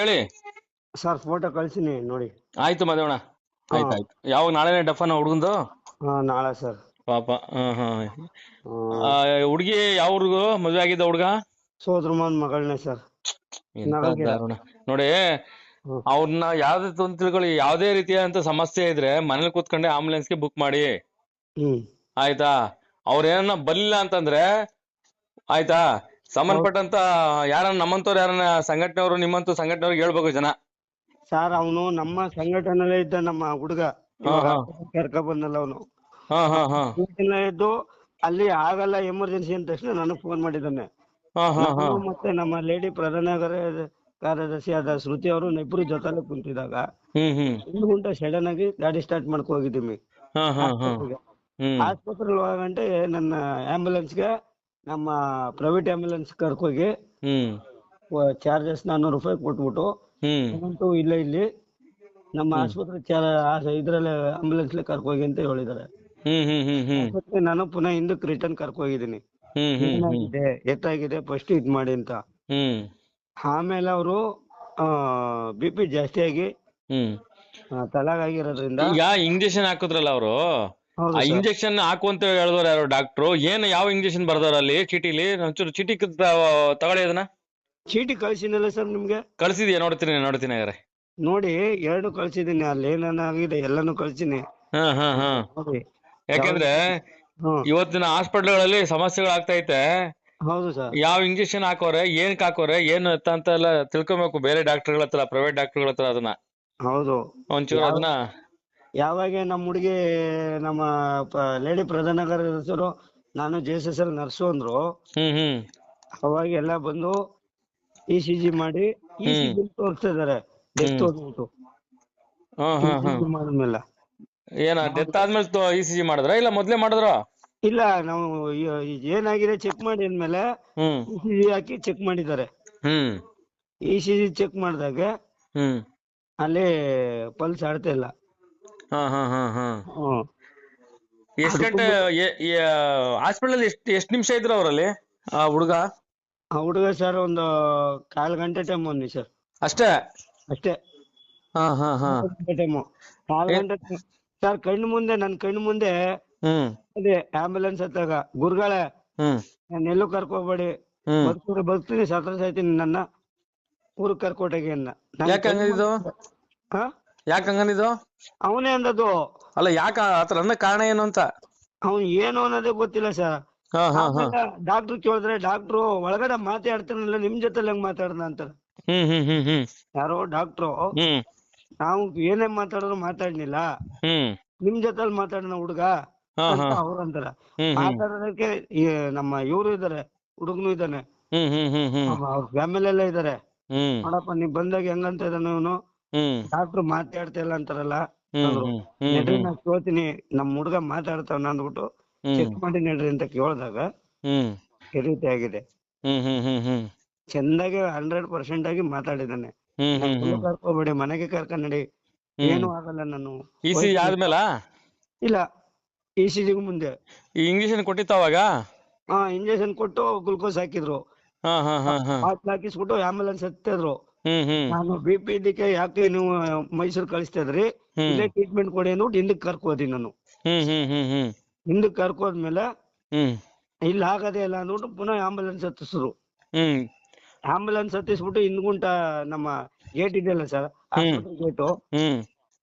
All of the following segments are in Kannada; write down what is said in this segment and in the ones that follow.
ಹೇಳಿ. ಸರ್ ಫೋಟೋ ಕಳ್ಸಿನಿ ನೋಡಿ. ಆಯ್ತು ಮದೇವಣ್ಣ ಹಾ. ಆಯ್ತು ಆಯ್ತು. ಯಾವಾಗ ನಾಳೆನೇ ಡಫನ ಹುಡುಗಂದು? ಹಾ ನಾಳೆ ಸರ್. ಪಾಪ ಹಾ ಹಾ. ಹುಡುಗಿ ಯಾವ ಹುಡುಗ? ಮದ್ವೆ ಆಗಿದ್ದ ಹುಡುಗ? ಸೋದ್ರ ಮಾವನ್ ಮಗಳನ್ನೇ ಸರ್. ನೋಡಿ ಅವ್ರನ್ನ ಯಾವ್ದೇ ತಿಳ್ಕೊಳ್ಳಿ ಯಾವ್ದೇ ರೀತಿಯಾದಂತ ಸಮಸ್ಯೆ ಇದ್ರೆ ಮನೇಲಿ ಕೂತ್ಕೊಂಡೆ ಆಂಬುಲೆನ್ಸ್ಗೆ ಬುಕ್ ಮಾಡಿ. ಹ್ಮ್. ಆಯ್ತಾ? ಅವ್ರ ಏನನ್ನ ಬರ್ಲಿಲ್ಲ ಅಂತಂದ್ರೆ ಆಯ್ತಾ? ಸಂಬಂಧಪಟ್ಟಂತ ಯಾರನ್ನ ನಮ್ಮಂತವ್ರು ಯಾರನ್ನ ಸಂಘಟನೆಯವರು ನಿಮ್ಮಂತ ಸಂಘಟನೆಯವ್ರಿಗೆ ಹೇಳ್ಬೇಕು ಜನ. ಸರ್ ಅವನು ನಮ್ಮ ಸಂಘಟನೆ ಇದ್ದ ನಮ್ಮ ಹುಡುಗ. ಕರ್ಕ ಬಂದಲ್ಲ ಅವನು. ಇದ್ದು ಅಲ್ಲಿ ಆಗಲ್ಲ ಎಮರ್ಜೆನ್ಸಿ ಅಂದ ತಕ್ಷಣ ನನಗೆ ಫೋನ್ ಮಾಡಿದ್ದಾನೆ. ನಾನು ಮತ್ತೆ ನಮ್ಮ ಲೇಡಿ ಪ್ರಧಾನ ಕಾರ್ಯ- ಕಾರ್ಯದರ್ಶಿ ಆದ ಶ್ರುತಿ ಅವರು ಇಬ್ರು ಜೊತೆಲೆ ಕುಂತಿದಾಗ ಒಂದು ಗಂಟೆ ಸಡನ್ ಆಗಿ ಗಾಡಿ ಸ್ಟಾರ್ಟ್ ಮಾಡ್ಕೊ ಹೋಗಿದ್ದೀವಿ. ಆಸ್ಪತ್ರೆ ಒಳಗಂಟೆ ಆಸ್ಪತ್ರೆಗೆ ಹೋಗಂಟೆ ನನ್ನ ಆಂಬುಲೆನ್ಸ್ಗೆ ನಮ್ಮ ಪ್ರೈವೇಟ್ ಆಂಬುಲೆನ್ಸ್ ಕರ್ಕೋಗಿ ಹ್ಮ್. ಚಾರ್ಜಸ್ ನಾನ್ನೂರು ರೂಪಾಯಿ ಕೊಟ್ಬಿಟ್ಟು ಹ್ಮ್. ಇಲ್ಲ ಇಲ್ಲಿ ನಮ್ಮ ಆಸ್ಪತ್ರೆ ಚಾರ ಇದ್ರಲ್ಲೇ ಆಂಬುಲೆನ್ಸ್ ಕರ್ಕೋಗಿ ಅಂತ ಹೇಳಿದ್ದಾರೆ ಹ್ಮ್ ಹ್ಮ್ ಹ್ಮ್ ಹ್ಮ್. ಮತ್ತೆ ನಾನು ಪುನಃ ಹಿಂದಕ್ಕೆ ರಿಟರ್ನ್ ಕರ್ಕೋಗಿದ್ದೀನಿ. ಹ್ಮ್ ಹ್ಮ್ ಹ್ಮ್. ಏನಾಗಿದೆ ಎತ್ತಾಗಿದೆ ಫಸ್ಟ್ ಇದ್ ಮಾಡಿ ಅಂತ. ಹ್ಮ್. ಆಮೇಲೆ ಅವರು ಬಿ ಪಿ ಜಾಸ್ತಿ ಆಗಿ ಹ್ಮ್. ಈಗ ಇಂಜೆಕ್ಷನ್ ಹಾಕಿದ್ರಲ್ಲ ಅವರು? ಆ ಇಂಜೆಕ್ಷನ್ ಹಾಕು ಅಂತ ಹೇಳಿದ್ರು ಯಾರು? ಡಾಕ್ಟ್ರು? ಏನ್ ಯಾವ ಇಂಜೆಕ್ಷನ್ ಬರ್ದಾರ ಅಲ್ಲಿ ಚೀಟಿಲಿ? ಒಂಚೂರು ಚೀಟಿ ಕ- ತ- ತಗೊಳ್ಳಿ ಅದನ್ನ. ಚೀಟಿ ಕಳ್ಸಿನಲ್ಲ ಸರ್ ನಿಮ್ಗೆ? ಕಳ್ಸಿದ್ಯಾ? ನೋಡ್ತೀನಿ ನೋಡ್ತೀನಿ ಹಾಗಾದ್ರೆ. ನೋಡಿ ಎರಡು ಕಳ್ಸಿದೀನಿ ಅಲ್ಲಿ ಏನೇನಾಗಿದೆ ಎಲ್ಲಾನು ಕಳ್ಸಿನಿ. ಹಾ ಹಾ ಹಾ. ನೋಡಿ. ಯಾಕೆಂದ್ರೆ ಹ್ಮ್ ಇವತ್ತಿನ ಹಾಸ್ಪಿಟ್ಲ್ಗಳಲ್ಲಿ ಸಮಸ್ಯೆಗಳು ಆಗ್ತೈತೆ ಹೌದು ಸರ್. ಯಾವ ಇಂಜೆಕ್ಷನ್ ಹಾಕೋರೆ ಏನ್ ಹಾಕೋರೆ ಏನು ಎತ್ತ ಅಂತ ಎಲ್ಲ ತಿಳ್ಕೊಬೇಕು. ಬೇರೆ ಡಾಕ್ಟರ್ಗಳ ಹತ್ರ ಪ್ರೈವೇಟ್ ಡಾಕ್ಟರ್ಗಳ ಹತ್ರ ಅದನ್ನ. ಹೌದು. ಒಂಚೂರು ಅದನ್ನ ಯಾವಾಗ ನಮ್ಮ ಹುಡುಗಿ ನಮ್ಮ ಲೇಡಿ ಪ್ರಧಾನ ಹೆಸರು ನಾನು J S S L nurse ಅಂದ್ರು. ಹ್ಮ್ ಹ್ಮ್. ಅವಾಗ ಎಲ್ಲ ಬಂದು ಇ ಸಿ ಜಿ ಮಾಡಿ ಇ ಸಿ ಜಿ ತೋರಿಸ್ತಾ ಇದಾರೆ. ಡೆತ್ ಹಾ ಹಾ ಮಾಡಿದ್ಮೇಲೆ. ಏನ ಡೆತ್ ಆದ್ಮೇಲೆ ಇ ಸಿ ಜಿ ಮಾಡಿದ್ರ? ಇಲ್ಲ ಮೊದ್ಲೇ ಮಾಡಿದ್ರ? ಇಲ್ಲ ನಾವು ಏನಾಗಿದೆ ಚೆಕ್ ಮಾಡಿ ಅಂದ್ಮೇಲೆ ಇ ಸಿ ಜಿ ಹಾಕಿ ಚೆಕ್ ಮಾಡಿದ್ದಾರೆ. ಇ ಸಿ ಜಿ ಚೆಕ್ ಮಾಡಿದಾಗ ಅಲ್ಲಿ ಪಲ್ಸ್ ಆಡ್ತಾ ಇಲ್ಲ. ಹಾ ಹಾ ಹಾ ಹಾ. ಹ್ಮ್ ಎಷ್ಟ್ ಗಂಟೆ ಹಾಸ್ಪಿಟಲ್ ಎಷ್ಟ್ ಎಷ್ಟ್ ನಿಮಿಷ ಇದ್ರು ಅವರಲ್ಲಿ ಆ ಹುಡುಗ? ಆ ಹುಡುಗ ಸರ್ ಒಂದು ಕಾಲ್ ಗಂಟೆ ಟೈಮ್ ಬಂದ್ವಿ ಸರ್. ಅಷ್ಟೇ? ಅಷ್ಟೇ. ಹಾ ಹಾ ಹಾ. ಗಂಟೆ ಟೈಮು ಕಾಲ್ ಗಂಟೆ ಸರ್ ಕಣ್ಣು ಮುಂದೆ ನನ್ ಕಣ್ಣು ಮುಂದೆ ಹ್ಮ್. ಅದೇ ಆಂಬುಲೆನ್ಸ್ ಹತ್ತಾಗ ಗುರುಗಳೇ ಹ್ಮ್. ನಾನು ಎಲ್ಲೂ ಕರ್ಕೋಬೇಡಿ. ಹ್ಮ್. ಬದುಕಿದ್ರೆ ಬದುಕ್ತೀನಿ ಸತ್ರ ಸಾಯ್ತೀನಿ ನನ್ನ ಊರಿಗೆ ಕರ್ಕೊಟೋಗಿ ಅನ್ನ ಯಾಕೆ ಹಾ? ಯಾಕೆ ಹಂಗಂದಿದ್ದು ಅವನೇ ಅಂದದ್ದು. ಅಲ್ಲ ಯಾಕ ಆತರ ಅಂದ ಕಾರಣ ಏನು ಅಂತ? ಅವ್ನ್ ಏನು ಅನ್ನೋದೇ ಗೊತ್ತಿಲ್ಲ ಸರ್. ಹಾ ಹಾ ಹಾ. ಡಾಕ್ಟರ್ ಕೇಳಿದ್ರೆ ಡಾಕ್ಟ್ರು ಒಳಗಡೆ ಮಾತಾಡ್ತಾನಲ್ಲ ನಿಮ್ ಜೊತೆ ಹೆಂಗ್ ಮಾತಾಡ್ದ ಅಂತಾರೆ ಹ್ಮ್ ಹ್ಮ್ ಹ್ಮ್ ಹ್ಮ್. ಯಾರೋ ಡಾಕ್ಟ್ರು ಹ್ಮ್. ನಾವು ಏನೇ ಮಾತಾಡಿದ್ರು ಮಾತಾಡ್ಲಿಲ್ಲ. ಹ್ಮ್. ನಿಮ್ ಜೊತೆಲ್ ಮಾತಾಡೋಣ ಹುಡುಗ ಹಾ ಹಾ. ಅಂತ ಅವ್ರು ಅಂತಾರ. ಹ್ಮ್ ಹ್ಮ್. ಮಾತಾಡೋದಕ್ಕೆ ಈ ನಮ್ಮ ಇವ್ರು ಇದಾರೆ ಹುಡುಗನು ಇದ್ದಾನೆ. ಹ್ಮ್ ಹ್ಮ್ ಹ್ಮ್ ಹ್ಮ್. ಅವ್ರ ಫ್ಯಾಮಿಲಿ ಎಲ್ಲ ಇದಾರೆ. ಹ್ಮ್. ನೋಡಪ್ಪ ನೀವ್ ಬಂದಾಗ ಹೆಂಗಂತ ಇದಾನೆ ಇವನು? ಹ್ಮ್. ಡಾಕ್ಟ್ರು ಮಾತಾಡ್ತಾ ಇಲ್ಲ ಅಂತಾರಲ್ಲ ಹ್ಮ್ ಅಂದ್ರು. ಹ್ಮ್ ಹ್ಮ್ ನಡ್ರಿ ಹ್ಮ್. ನಾ ಕೇಳ್ತೀನಿ ನಮ್ಮ ಹುಡುಗ ಮಾತಾಡ್ತಾವ ಅಂದ್ಬಿಟ್ಟು ಚೆಕ್ ಮಾಡಿ ನಡ್ರಿ ಅಂತ ಕೇಳಿದಾಗ ಹ್ಮ್. ಈ ರೀತಿ ಆಗಿದೆ. ಹ್ಮ್ ಹ್ಮ್ ಹ್ಮ್ ಹ್ಮ್. ಚೆಂದಾಗಿ ಹಂಡ್ರೆಡ್ ಪರ್ಸೆಂಟ್ ಆಗಿ ಮಾತಾಡಿದ್ದಾನೆ. ಹ್ಮ್ ಹ್ಮ್ ಹ್ಮ್. ಕರ್ಕೋಬೇಡಿ ಮನೆಗೆ ಕರ್ಕೊಂಡ್ ನಡಿ. ಏನು ಆಗಲ್ಲ ನಾನು. ಇ ಸಿ ಆದ್ಮೇಲ? ಇಲ್ಲ ಇ ಸಿ ಜಿಗೂ ಮುಂದೆ. ಈ ಇಂಜೆಕ್ಷನ್ ಕೊಟ್ಟಿತ್ತ ಅವಾಗ? ಹಾ ಇಂಜೆಕ್ಷನ್ ಕೊಟ್ಟು ಗ್ಲುಕೋಸ್ ಹಾಕಿದ್ರು. ಹಾ ಹಾ ಹಾ ಹಾ. ಬಾಟ್ಲ್ ಹಾಕಿಸ್ಬಿಟ್ಟು ಆಂಬುಲೆನ್ಸ್ ಹತ್ತಿದ್ರು ಹ್ಮ್ ಹ್ಮ್. ನಾನು ಬಿ ಪಿ ಇದಕ್ಕೆ ಯಾಕೆ ನೀವು ಮೈಸೂರು ಕಳಿಸ್ತಾ ಇದ್ರಿ ಹ್ಮ್. ಇಲ್ಲೇ ಟ್ರೀಟ್ಮೆಂಟ್ ಕೊಡಿ ಅಂದ್ಬಿಟ್ಟು ಹಿಂದಕ್ಕೆ ಕರ್ಕೋದಿ ನಾನು. ಹ್ಮ್ ಹ್ಮ್ ಹ್ಮ್ ಹ್ಮ್. ಹಿಂದಕ್ಕೆ ಕರ್ಕೋದ್ಮೇಲೆ ಹ್ಮ್. ಇಲ್ಲಿ ಆಗದೇ ಇಲ್ಲ ಅಂದ್ಬಿಟ್ಟು ಪುನಃ ಆಂಬುಲೆನ್ಸ್ ಹತ್ತಿಸಿದ್ರು ಹ್ಮ್. ಆಂಬುಲೆನ್ಸ್ ಹತ್ತಿಸ್ಬಿಟ್ಟು ಹಿಂದ್ಗುಂಟ ನಮ್ಮ ಗೇಟ್ ಇದೆಯಲ್ಲ ಸರ್? ಆಸ್ಪತ್ರೆ ಗೇಟು ಹ್ಮ್.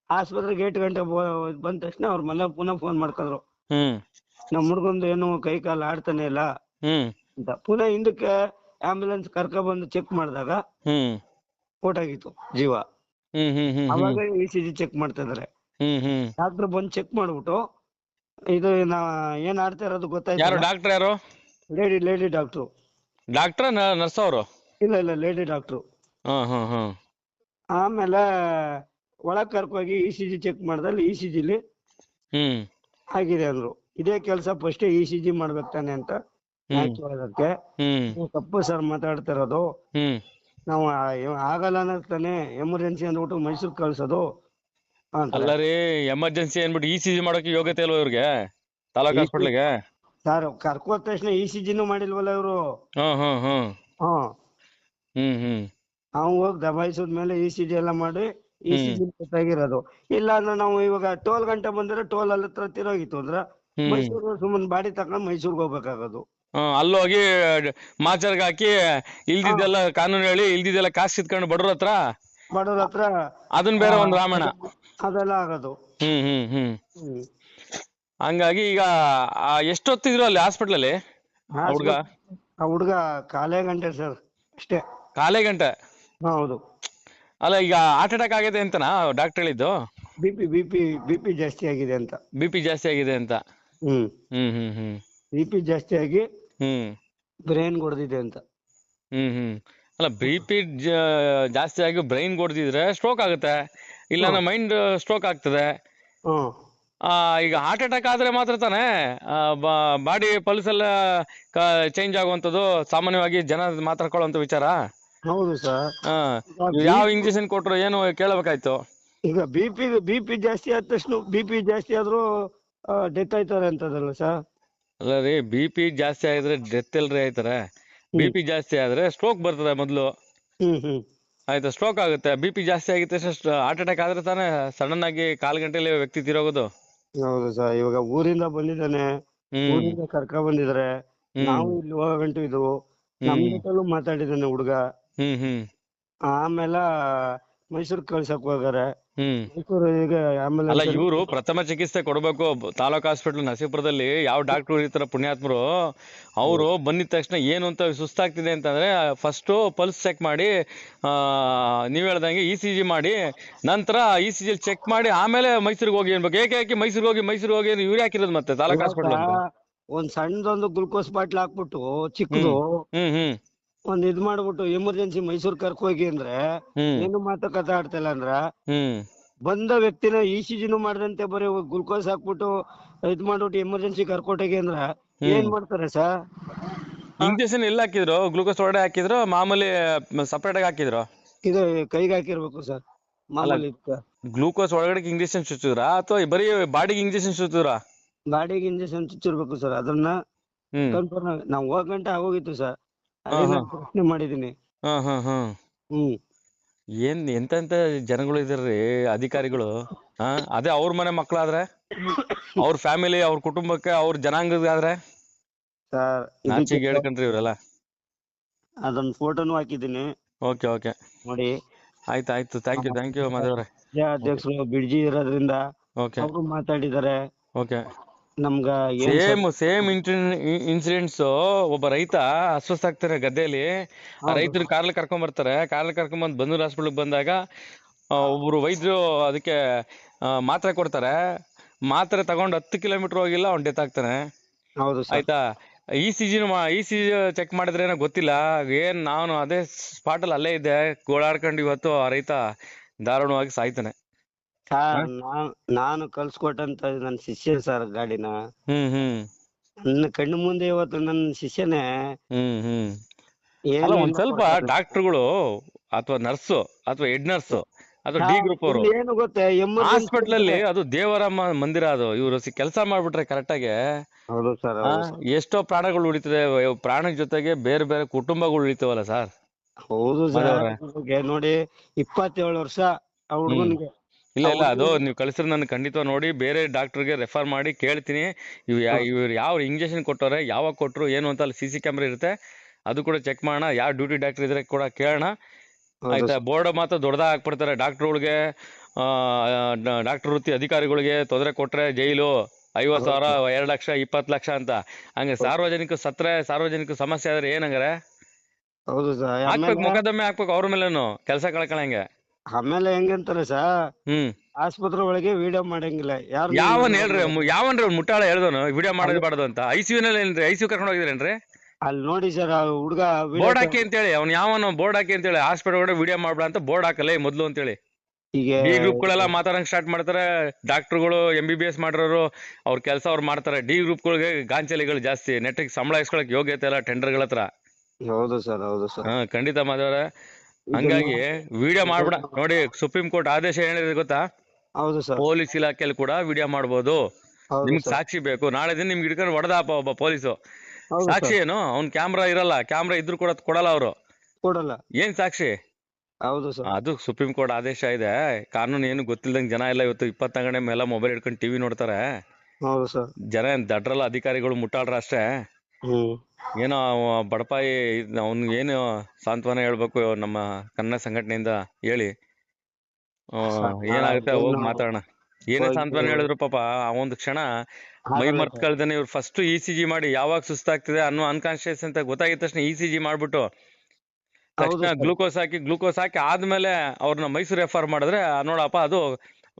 ಆಸ್ಪತ್ರೆ ಗೇಟ್ ಗಂಟೆ ಬ- ಬಂದ ತಕ್ಷಣ ಅವ್ರ ಮನೆ ಪುನಃ ಫೋನ್ ಮಾಡ್ಕೊಂಡ್ರು ಹ್ಮ್. ನಮ್ಮ ಹುಡ್ಗಂದು ಏನು ಕೈ ಕಾಲು ಆಡ್ತಾನೆ ಇಲ್ಲ. ಹ್ಮ್. ಅಂತ. ಪುನಃ ಹಿಂದಕ್ಕೆ ಆಂಬುಲೆನ್ಸ್ ಕರ್ಕೊ ಬಂದು ಚೆಕ್ ಮಾಡಿದಾಗ ಹ್ಮ್. ಆಗಿತ್ತು ಜೀವ. ಹ್ಮ್ ಹ್ಮ್ ಹ್ಮ್ ಅವಾಗ ಇ ಸಿ ಜಿ ಚೆಕ್ ಮಾಡ್ತಾ ಇದಾರೆ. ಹ್ಮ್ ಹ್ಮ್. ಡಾಕ್ಟರ್ ಬಂದು ಚೆಕ್ ಮಾಡ್ಬಿಟ್ಟು ಇದು ನಾ ಏನ್ ಆಡ್ತಾ ಇರೋದು ಯಾರು ಗೊತ್ತಾಯ್ತು ಡಾಕ್ಟರ್ ಯಾರು lady lady doctor doctor nurse ಅವರು? ಇಲ್ಲ ಇಲ್ಲ ಲೇಡಿ ಡಾಕ್ಟ್ರು ಹ್ಮ್ ಹ್ಮ್ ಹ್ಮ್ ಆಮೇಲೆ ಒಳಗ್ ಕರ್ಕೋಗಿ ಇ ಸಿ ಜಿ ಚೆಕ್ ಮಾಡ್ದಲ್ಲಿ ಇ ಸಿ ಜಿಲಿ ಹ್ಮ್. ಆಗಿದೆ ಅಂದ್ರು. ಇದೇ ಕೆಲಸ ಫಸ್ಟ್ ಇ ಸಿ ಜಿ ಮಾಡ್ಬೇಕು ತಾನೆ ಅಂತ ನಾನ್ ಕೇಳೋದಕ್ಕೆ ಹ್ಮ್. ನೀವು ತಪ್ಪು ಸರ್ ಮಾತಾಡ್ತಿರೋದು ಹ್ಮ್. ನಾವು ಆಗಲ್ಲ ಅನ್ನೋದ್ ತಾನೆ ಎಮರ್ಜೆನ್ಸಿ ಅಂದ್ಬಿಟ್ಟು ಮೈಸೂರ್ ಕಳ್ಸೋದು ಅಂತ ಅಲ್ಲ ರೀ ಎಮರ್ಜೆನ್ಸಿ ಅನ್ಬಿಟ್ಟು ಇ ಸಿ ಜಿ ಮಾಡೋಕೆ ಯೋಗ್ಯತೆ ಇಲ್ವಾ ಇವ್ರಿಗೆ? ತಾಲೂಕ್ ಹಾಸ್ಪಿಟ್ಲಿಗೆ ಸರ್ ಕರ್ಕೋದ ತಕ್ಷಣ ಇ ಸಿ ಜಿನೂ ಮಾಡಿಲ್ವಲ್ಲ ಇವರು? ಹ್ಮ್ ಹ್ಮ್ ಹ್ಮ್ ಹ್ಮ್ ಹ್ಮ್ ಹ್ಮ್. ಅವ್ನು ಹೋಗಿ ದಬಾಯಿಸಿದ ಮೇಲೆ ಇ ಸಿ ಜಿ ಎಲ್ಲ ಮಾಡಿ ಇ ಸಿ ಜಿ ಗೊತ್ತಾಗಿರೋದು. ಇಲ್ಲ ಅಂದ್ರೆ ನಾವು ಇವಾಗ ಟೋಲ್ ಗಂಟೆ ಬಂದ್ರೆ ಟೋಲ್ ಅಲ್ಲಿ ಹತ್ರ ತಿರೋಗಿತ್ತು ಅಂದ್ರೆ ಮೈಸೂರು ಸುಮ್ಮನೆ ಬಾಡಿ ತಕೊಂಡ್ ಮೈಸೂರ್ಗೆ ಹೋಗ್ಬೇಕಾಗೋದು. ಅಲ್ಲೋಗಿ ಮಾಚರ್ಗೆ ಹಾಕಿ ಇಲ್ದಿದ್ದೆಲ್ಲ ಕಾನೂನು ಹೇಳಿ ಇಲ್ದಿದ್ದೆಲ್ಲ ಕಾಸು ಕಿತ್ಕೊಂಡು ಬಡವ್ರ ಹತ್ರ ಬಡವ್ರ ಹತ್ರ ಅದನ್ ಬೇರೆ ಒಂದ್ ರಾಮಾಯಣ ಅದೆಲ್ಲ ಆಗೋದು. ಹ್ಮ್ ಹ್ಮ್ ಹ್ಮ್. ಹಂಗಾಗಿ ಈಗ ಎಷ್ಟೊತ್ತಿದ್ರು ಅಲ್ಲಿ ಹಾಸ್ಪಿಟ್ಲಲ್ಲಿ? ಹುಡ್ಗ? ಆ ಹುಡ್ಗ ಕಾಲೇ ಗಂಟೆ ಸರ್ ಅಷ್ಟೇ. ಕಾಲೇ ಗಂಟೆ? ಹೌದು. ಅಲ್ಲ ಈಗ ಹಾರ್ಟ್ ಅಟ್ಯಾಕ್ ಆಗಿದೆ ಅಂತನಾ ಡಾಕ್ಟರ್ ಹೇಳಿದ್ದು ಬಿಪಿ ಬಿಪಿ ಬಿಪಿ ಜಾಸ್ತಿ ಆಗಿದೆ ಅಂತ. ಬಿಪಿ ಜಾಸ್ತಿ ಆಗಿದೆ ಅಂತ. ಹ್ಮ್. ಹ್ಮ್ ಹ್ಮ್ ಹ್ಮ್. ಬಿ ಪಿ ಜಾಸ್ತಿ ಆಗಿ ಹ್ಮ್. ಬ್ರೈನ್ ಹೊಡೆದಿದೆ ಅಂತ. ಹ್ಮ್ ಹ್ಮ್. ಅಲ್ಲ ಬಿಪಿ ಜಾಸ್ತಿ ಆಗಿ ಬ್ರೈನ್ ಹೊಡೆದಿದ್ರೆ ಸ್ಟ್ರೋಕ್ ಆಗುತ್ತೆ. ಇಲ್ಲ ಮೈಂಡ್ ಸ್ಟ್ರೋಕ್ ಆಗ್ತದೆ. ಹ್ಮ್. ಆ, ಈಗ ಹಾರ್ಟ್ ಅಟ್ಯಾಕ್ ಆದ್ರೆ ಮಾತ್ರ ತಾನೇ ಬಾಡಿ ಪಲ್ಸ್ ಎಲ್ಲ ಚೇಂಜ್ ಆಗುವಂತದ್ದು ಸಾಮಾನ್ಯವಾಗಿ ಜನ ಮಾತಾಡ್ಕೊಳ್ಳುವಂತ ವಿಚಾರ? ಹೌದು ಸರ್ ಹಾ. ಯಾವ ಇಂಜೆಕ್ಷನ್ ಕೊಟ್ರು ಏನು ಕೇಳಬೇಕಾಯ್ತು? ಈಗ ಬಿ ಪಿ ಬಿ ಪಿ ಜಾಸ್ತಿ ಆದ ತಕ್ಷಣ ಬಿ ಪಿ ಜಾಸ್ತಿ ಆದ್ರೂ ಡೆತ್ ಆಯ್ತಾರೆ ಅಂತದಲ್ಲ ಸರ್ ಅಲ್ಲ ರೀ ಬಿ ಪಿ ಜಾಸ್ತಿ ಆಗಿದ್ರೆ ಡೆತ್ ಎಲ್ರಿ ಆಯ್ತಾರ? ಬಿ ಪಿ ಜಾಸ್ತಿ ಆದ್ರೆ ಸ್ಟ್ರೋಕ್ ಬರ್ತದೆ ಮೊದಲು. ಹ್ಮ್ ಹ್ಮ್. ಆಯ್ತಾ ಸ್ಟ್ರೋಕ್ ಆಗುತ್ತೆ. ಬಿ ಪಿ ಜಾಸ್ತಿ ಆಗಿದ ತಕ್ಷಣ ಹಾರ್ಟ್ ಅಟ್ಯಾಕ್ ಆದ್ರೆ ತಾನೇ ಸಡನ್ ಆಗಿ ಕಾಲ್ ಗಂಟೆಲಿ ವ್ಯಕ್ತಿ ತೀರೋಗೋದು. ಹೌದು ಸರ್ ಇವಾಗ ಊರಿಂದ ಬಂದಿದ್ದಾನೆ. ಹ್ಮ್. ಊರಿಂದ ಕರ್ಕ ಬಂದಿದ್ರೆ. ನಾವು ಇಲ್ಲಿ ಹೋಗೋ ಗಂಟು ನಮ್ಮ ನಮ್ ಜೊತೆಲೂ ಮಾತಾಡಿದ್ದಾನೆ ಹುಡ್ಗ. ಹ್ಮ್ ಹ್ಮ್. ಆಮೇಲೆ ಮೈಸೂರ್ ಕಳ್ಸಕ್ ಹೋಗಾರೆ. ಹ್ಮ್. ಮೈಸೂರು ಈಗ ಅಲ್ಲ ಆಂಬುಲೆನ್ಸ್ ಇವರು ಪ್ರಥಮ ಚಿಕಿತ್ಸೆ ಕೊಡಬೇಕು. ತಾಲೂಕ್ ಹಾಸ್ಪಿಟಲ್ ನಸೀಪುರದಲ್ಲಿ ಯಾವ ಡಾಕ್ಟರ್ ಇರ್ತಾರ ಪುಣ್ಯಾತ್ಮರು ಅವರು ಬಂದಿದ ತಕ್ಷಣ ಏನು ಅಂತ ಸುಸ್ತಾಗ್ತಿದೆ ಅಂತಂದ್ರೆ ಫಸ್ಟ್ ಪಲ್ಸ್ ಚೆಕ್ ಮಾಡಿ ಆ ನೀವ್ ಹೇಳ್ದಂಗೆ ಇ ಸಿ ಜಿ ಮಾಡಿ ನಂತರ ಇ ಸಿ ಜಿ ಚೆಕ್ ಮಾಡಿ ಆಮೇಲೆ ಮೈಸೂರಿಗೆ ಹೋಗಿ ಅನ್ಬೇಕು ಏಕೆ ಯಾಕೆ ಮೈಸೂರಿಗೆ ಹೋಗಿ ಮೈಸೂರಿಗೆ ಹೋಗಿ ಇವ್ರು ಹಾಕಿರೋದು ಮತ್ತೆ ತಾಲೂಕ್ ಹಾಸ್ಪಿಟಲ್ ಒಂದ್ ಸಣ್ಣದೊಂದು ಗ್ಲುಕೋಸ್ ಬಾಟ್ಲ್ ಹಾಕ್ಬಿಟ್ಟು ಚಿಕ್ಕದು. ಹ್ಮ್ ಹ್ಮ್. ಒಂದ್ ಇದ್ ಮಾಡ್ಬಿಟ್ಟು ಎಮರ್ಜೆನ್ಸಿ ಮೈಸೂರ್ ಕರ್ಕ ಹೋಗಿ ಅಂದ್ರೆ ಹ್ಮ್. ಏನು ಮಾತುಕತೆ ಆಡ್ತಿಲ್ಲ ಅಂದ್ರ ಹ್ಮ್. ಬಂದ ವ್ಯಕ್ತಿನ ಇ ಸಿ ಜಿನು ಮಾಡ್ದಂತೆ ಬರೀ ಗ್ಲುಕೋಸ್ ಹಾಕ್ಬಿಟ್ಟು ಇದ್ ಮಾಡ್ಬಿಟ್ಟು ಎಮರ್ಜೆನ್ಸಿ ಕರ್ಕೊಟ್ಟೋಗಿ ಅಂದ್ರ ಏನ್ ಮಾಡ್ತಾರೆ ಸರ್? ಇಂಜೆಕ್ಷನ್ ಎಲ್ಲ ಹಾಕಿದ್ರು ಗ್ಲೂಕೋಸ್ ಒಳಗಡೆ ಹಾಕಿದ್ರು ಮಾಮೂಲಿ ಸಪರೇಟ್ ಆಗಿ ಹಾಕಿದ್ರು. ಇದು ಕೈಗೆ ಹಾಕಿರ್ಬೇಕು ಸರ್ ಮಾಮೂಲಿ ಗ್ಲೂಕೋಸ್ ಒಳಗಡೆ ಇಂಜೆಕ್ಷನ್ ಚುಚ್ಚಿದ್ರ? ಅಥವಾ ಬರೀ ಬಾಡಿಗೆ ಇಂಜೆಕ್ಷನ್ ಚುಚ್ಚಿದ್ರ? ಬಾಡಿಗೆ ಇಂಜೆಕ್ಷನ್ ಚುಚ್ಚಿರ್ಬೇಕು ಸರ್ ಅದನ್ನ ಹ್ಮ್. ಕನ್ಫರ್ಮ್ ನಾವು ಹೋಗ್ ಗಂಟೆ ಆಗೋಗಿತ್ತು ಸರ್. ಅದೇ ಹಾ, ನಾನು ಪ್ರಶ್ನೆ ಮಾಡಿದೀನಿ ಹಾ ಹಾ ಹಾ. ಹ್ಮ್. ಏನ್ ಎಂತೆಂತ ಜನಗಳು ಇದಾರ್ರಿ ಅಧಿಕಾರಿಗಳು? ಹಾ ಅದೇ ಅವ್ರ ಮನೆ ಮಕ್ಳಾದ್ರೆ? ಅವ್ರ ಫ್ಯಾಮಿಲಿ ಅವ್ರ ಕುಟುಂಬಕ್ಕೆ ಅವ್ರ ಜನಾಂಗದಾದ್ರೆ ಸರ್ ನಾಚಿಗೆ ಹೇಳ್ಕಂಡ್ರಿ ಇವರೆಲ್ಲ. ಅದನ್ನ ಫೋಟೋನು ಹಾಕಿದ್ದೀನಿ. Okay okay. ನೋಡಿ. ಆಯ್ತು ಆಯ್ತು. ಥ್ಯಾಂಕ್ ಯು ಥ್ಯಾಂಕ್ ಯು ಮಧುವ್ರೆ ಅಧ್ಯಕ್ಷರು ಬಿಡ್ಜಿ ಇರೋದ್ರಿಂದ ಓಕೆ. ಅವರು ಮಾತಾಡಿದ್ದಾರೆ. ಓಕೆ. ನಮ್ಗ ಸೇಮ್ ಸೇಮ್ ಇನ್ಸಿಡೆಂಟ್ಸ್ ಒಬ್ಬ ರೈತ ಅಸ್ವಸ್ಥ ಗದ್ದೆಯಲ್ಲಿ. ಆ ರೈತನ ಕಾರ್ಲಿ ಕರ್ಕೊಂಡ್ ಬರ್ತಾರೆ. ಕಾರಲ್ಲಿ ಕರ್ಕೊಂಡ್ ಬಂದ್ ಬಂದೂರ್ ಹಾಸ್ಪಿಟಲ್ ಬಂದಾಗ ಒಬ್ರು ವೈದ್ಯರು ಅದಕ್ಕೆ ಮಾತ್ರೆ ಕೊಡ್ತಾರೆ. ಮಾತ್ರೆ ತಗೊಂಡ್ ಹತ್ತು ಕಿಲೋಮೀಟರ್ ಹೋಗಿಲ್ಲ ಅವ್ನ್ ಡೆತ್ ಆಗ್ತಾನೆ. ಹೌದು ಆಯ್ತಾ? E C G E C G check ಮಾಡಿದ್ರೆ ಏನೋ ಗೊತ್ತಿಲ್ಲ. ಏನ್ ನಾನು ಅದೇ ಸ್ಪಾಟ್ ಅಲ್ಲಿ ಅಲ್ಲೇ ಇದ್ದೆ. ಗೋಳಾಡ್ಕೊಂಡು ಇವತ್ತು ಆ ರೈತ ದಾರುಣವಾಗಿ ಸಾಯ್ತಾನೆ. ಸರ್ ನಾನ್ ನಾನು ಕಳ್ಸ್ಕೊಟ್ಟಂತ ನನ್ನ ಶಿಷ್ಯ ಸರ್ ಗಾಡಿನ. ಹ್ಮ್ ಹ್ಮ್. ನನ್ನ ಕಣ್ಣು ಮುಂದೆ ಇವತ್ತು ನನ್ನ ಶಿಷ್ಯನೇ ಹ್ಮ್ ಹ್ಮ್. ಏನು ಅಲ್ಲ ಒಂದ್ ಸ್ವಲ್ಪ. ಡಾಕ್ಟರ್ಗಳು ಅಥವಾ ನರ್ಸ್ ಅಥವಾ ಹೆಡ್ ನರ್ಸು ಅಥವಾ ಡಿ ಗ್ರೂಪ್ ಅವರು ಏನು ಗೊತ್ತೇ ಹಾಸ್ಪಿಟಲ್ ಅಲ್ಲಿ ಅದು ದೇವರಮ್ಮ ಮಂದಿರ ಅದು ಇವರು ಕೆಲಸ ಮಾಡ್ಬಿಟ್ರೆ ಕರೆಕ್ಟ್ ಆಗಿ ಹೌದು ಸರ್ ಆ, ಎಷ್ಟೋ ಪ್ರಾಣಗಳು ಉಳಿತದೆ ಪ್ರಾಣ ಜೊತೆಗೆ ಬೇರೆ ಬೇರೆ ಕುಟುಂಬಗಳು ಉಳಿತಾವಲ್ಲ ಸರ್ ಹೌದು ಸರ್. ನೋಡಿ ಇಪ್ಪತ್ತೇಳು ವರ್ಷ ಆ ಹುಡುಗನಿಗೆ. ಇಲ್ಲ ಇಲ್ಲ ಅದು ನೀವು ಕಳಿಸಿದ್ರೆ ನಾನು ಖಂಡಿತ ನೋಡಿ ಬೇರೆ ಡಾಕ್ಟರ್ಗೆ ರೆಫರ್ ಮಾಡಿ ಕೇಳ್ತೀನಿ. ಇವ್ ಯಾ ಇವ್ರು ಯಾವ ಇಂಜೆಕ್ಷನ್ ಕೊಟ್ಟವ್ರೆ ಯಾವಾಗ ಕೊಟ್ರು ಏನು ಅಂತ ಅಲ್ಲಿ ಸಿ ಸಿ ಕ್ಯಾಮ್ರಾ ಇರುತ್ತೆ ಅದು ಕೂಡ ಚೆಕ್ ಮಾಡೋಣ. ಯಾವ ಡ್ಯೂಟಿ ಡಾಕ್ಟರ್ ಇದ್ರೆ ಕೂಡ ಕೇಳೋಣ. ಆಯ್ತಾ? ಬೋರ್ಡ್ ಮಾತ್ರ ದೊಡ್ಡದಾಗ ಹಾಕ್ಬಿಡ್ತಾರೆ. ಡಾಕ್ಟ್ರುಗಳಿಗೆ ಡಾಕ್ಟರ್ ವೃತ್ತಿ ಅಧಿಕಾರಿಗಳಿಗೆ ತೊಂದರೆ ಕೊಟ್ರೆ ಜೈಲು ಐವತ್ತು ಸಾವಿರ ಎರಡು ಲಕ್ಷ ಇಪ್ಪತ್ತು ಲಕ್ಷ ಅಂತ. ಹಂಗೆ ಸಾರ್ವಜನಿಕ ಸತ್ರೆ ಸಾರ್ವಜನಿಕ ಸಮಸ್ಯೆ ಆದ್ರೆ ಏನಂಗಾರೆ ಹೌದು ಸರ್. ಹಾಕ್ಬೇಕು ಮೊಕದ್ದಮೆ ಹಾಕ್ಬೇಕು ಅವ್ರ ಮೇಲೇನು. ಕೆಲಸ ಕಳ್ಕೊಳಂಗೆ. ಆಮೇಲೆ ಹೆಂಗಂತಾರೆ ಸಾ? ಹ್ಮ್. ಆಸ್ಪತ್ರೆ ಒಳಗೆ ವಿಡಿಯೋ ಮಾಡಂಗಿಲ್ಲ. ಯಾರು ಯಾವನ್ ಹೇಳ್ರಿ ಮು- ಯಾವನ್ರಿ ಅವ್ನ್ ಮುಟ್ಟಾಳ ಹೇಳ್ದವನು? ವಿಡಿಯೋ ಮಾಡೋದು ಬಾರ್ದು ಅಂತ ಐ ಸಿ ನಲ್ಲಿ ಏನ್ರಿ? ಐ ಸಿ ಕರ್ಕೊಂಡು ಹೋಗಿದ್ರೇನ್ರಿ? ಅಲ್ಲಿ ನೋಡಿ ಸರ್ ಆ ಹುಡುಗ ಬೋರ್ಡ್ ಹಾಕಿ ಅಂತ ಹೇಳಿ ಅವ್ನ್ ಯಾವನ ಬೋರ್ಡ್ ಹಾಕಿ ಅಂತೇಳಿ ಹಾಸ್ಪಿಟಲ್ ಒಳಗಡೆ ವಿಡಿಯೋ ಮಾಡ್ಬೇಡ ಅಂತ ಬೋರ್ಡ್ ಹಾಕಲ್ಲ ಈ ಮೊದ್ಲು ಅಂತೇಳಿ. ಈಗ ಡಿ ಗ್ರೂಪ್ಗಳೆಲ್ಲ ಮಾತಾಡಕ್ ಸ್ಟಾರ್ಟ್ ಮಾಡ್ತಾರೆ. ಡಾಕ್ಟರ್ಗಳು ಎಂ ಬಿ ಬಿ ಎಸ್ ಮಾಡಿರೋರು ಅವ್ರ ಕೆಲಸ ಅವ್ರು ಮಾಡ್ತಾರೆ. ಡಿ ಗ್ರೂಪ್ಗಳಿಗೆ ಗಾಂಚಲಿಗಳು ಜಾಸ್ತಿ. ನೆಟ್ಟಿಗೆ ಸಂಬಳ ಇಸ್ಕೊಳಕ್ ಯೋಗ್ಯತೆ ಇಲ್ಲ ಟೆಂಡರ್ಗಳ ಹತ್ರ ಹೌದು ಸರ್ ಹೌದು ಸರ್. ಹಾ ಖಂಡಿತ ಮಾಧವರೇ. ಹಂಗಾಗಿ ವಿಡಿಯೋ ಮಾಡ್ಬಿಡ. ನೋಡಿ ಸುಪ್ರೀಂ ಕೋರ್ಟ್ ಆದೇಶ ಏನಿದೆ ಗೊತ್ತಾ? ಹೌದು ಸರ್. ಪೊಲೀಸ್ ಇಲಾಖೆಯಲ್ಲಿ ಕೂಡ ವಿಡಿಯೋ ಮಾಡ್ಬೋದು. ನಿಮ್ಗ್ ಸಾಕ್ಷಿ ಬೇಕು. ನಾಳೆ ದಿನ ನಿಮ್ಗೆ ಹಿಡ್ಕೊಂಡು ಹೊಡೆದಪ್ಪ ಒಬ್ಬ ಪೊಲೀಸು. ಸಾಕ್ಷಿ ಏನು? ಅವ್ನ್ ಕ್ಯಾಮ್ರಾ ಇರಲ್ಲ. ಕ್ಯಾಮ್ರಾ ಇದ್ರು ಕೂಡ ಕೊಡಲ್ಲ ಅವರು. ಕೊಡಲ್ಲ. ಏನ್ ಸಾಕ್ಷಿ? ಹೌದು ಸರ್. ಅದು ಸುಪ್ರೀಂ ಕೋರ್ಟ್ ಆದೇಶ ಇದೆ. ಕಾನೂನು ಏನು ಗೊತ್ತಿಲ್ಲದಂಗೆ ಜನ ಎಲ್ಲ ಇವತ್ತು ಇಪ್ಪತ್ತಂಗಡೆ ಮೇಲೆ ಮೊಬೈಲ್ ಹಿಡ್ಕೊಂಡು ಟಿವಿ ನೋಡ್ತಾರೆ. ಹೌದು ಸರ್. ಜನ ಏನ್ ದಡ್ರಲ್ಲ ಅಧಿಕಾರಿಗಳು ಮುಟ್ಟಾಳ್ರ ಅಷ್ಟೇ. ಏನೋ ಬಡಪಾಯಿ ಅವ್ನಿಗೆ ಏನು ಸಾಂತ್ವನ ಹೇಳ್ಬೇಕು ನಮ್ಮ ಕನ್ನಡ ಸಂಘಟನೆಯಿಂದ ಹೇಳಿ. ಏನಾಗುತ್ತೆ ಹೋಗಿ ಮಾತಾಡೋಣ. ಏನೇ ಸಾಂತ್ವನ ಹೇಳಿದ್ರು ಪಾಪ ಆ ಒಂದು ಕ್ಷಣ ಮೈ ಮರ್ತ್ ಕಳ್ದೇನೆ ಇವ್ರು ಫಸ್ಟ್ ಇ ಸಿ ಜಿ ಮಾಡಿ ಯಾವಾಗ ಸುಸ್ತಾಗ್ತಿದೆ ಅನ್ನೋ ಅನ್ಕಾನ್ಶಿಯಸ್ ಅಂತ ಗೊತ್ತಾಗಿದ ತಕ್ಷಣ ಇ ಸಿ ಜಿ ಮಾಡ್ಬಿಟ್ಟು ತಕ್ಷಣ ಗ್ಲೂಕೋಸ್ ಹಾಕಿ ಗ್ಲೂಕೋಸ್ ಹಾಕಿ ಆದ್ಮೇಲೆ ಅವ್ರನ್ನ ಮೈಸೂರು ರೆಫರ್ ಮಾಡಿದ್ರೆ ನೋಡಪ್ಪ ಅದು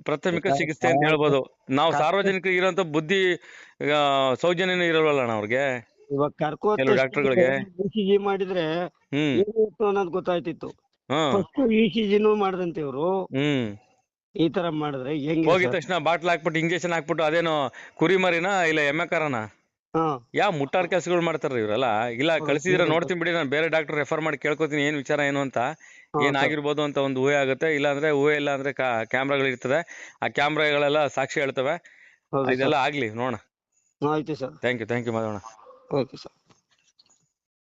ಪ್ರಾಥಮಿಕ ಚಿಕಿತ್ಸೆ ಅಂತ ಹೇಳ್ಬೋದು. ನಾವು ಸಾರ್ವಜನಿಕರಿಗೆ ಇರೋಂಥ ಬುದ್ಧಿ ಸೌಜನ್ಯನೂ ಇರಲ್ವಲ್ಲ ಅವ್ರಿಗೆ? ಇವಾಗ ಕರ್ಕೋತ ಕೆಲವು ಡಾಕ್ಟರ್ಗಳಿಗೆ. ಇಸಿಜಿ ಮಾಡಿದ್ರೆ ಹ್ಮ್. ಏನಿತ್ತು ಅನ್ನೋದು ಗೊತ್ತಾಯ್ತಿತ್ತು. ಹಾ. ಫಸ್ಟ್ ಇಸಿಜಿನೂ ಮಾಡ್ದಂತೆ ಇವ್ರು. ಹ್ಮ್. ಈ ತರ ಮಾಡಿದ್ರೆ ಹೆಂಗೆ ಹೋಗಿದ ತಕ್ಷಣ ಬಾಟ್ಲ್ ಹಾಕ್ಬಿಟ್ಟು ಇಂಜೆಕ್ಷನ್ ಹಾಕ್ಬಿಟ್ಟು ಅದೇನೋ ಕುರಿಮರಿನಾ ಇಲ್ಲ ಎಮ್ಮೆ ಕರನ ಹಾ. ಯಾವ ಮುಟ್ಟಾರ್ ಕೆಲಸಗಳು ಮಾಡ್ತಾರ ಇವ್ರಲ್ಲ? ಇಲ್ಲ ಕಳ್ಸಿದ್ರೆ ನೋಡ್ತೀನಿ ಬಿಡಿ ನಾನು ಬೇರೆ ಡಾಕ್ಟರ್ ರೆಫರ್ ಮಾಡಿ ಕೇಳ್ಕೊತೀನಿ ಏನ್ ವಿಚಾರ ಏನು ಅಂತ. ಏನಾಗಿರ್ಬೋದು ಅಂತ ಒಂದು ಊಹೆ ಆಗುತ್ತೆ. ಇಲ್ಲ ಅಂದ್ರೆ ಊಹೆ ಇಲ್ಲ ಅಂದ್ರೆ ಕ್ಯಾಮ್ರಾಗಳು ಇರ್ತದೆ. ಆ ಕ್ಯಾಮ್ರಾಗಳೆಲ್ಲ ಸಾಕ್ಷಿ ಹೇಳ್ತವೆ. ಹೌದು ಇದೆಲ್ಲ ಆಗ್ಲಿ ನೋಡೋಣ. ಆಯ್ತು sir. Thank you thank you ಮಾತಾಡೋಣ ಓಕೆ ಸರ್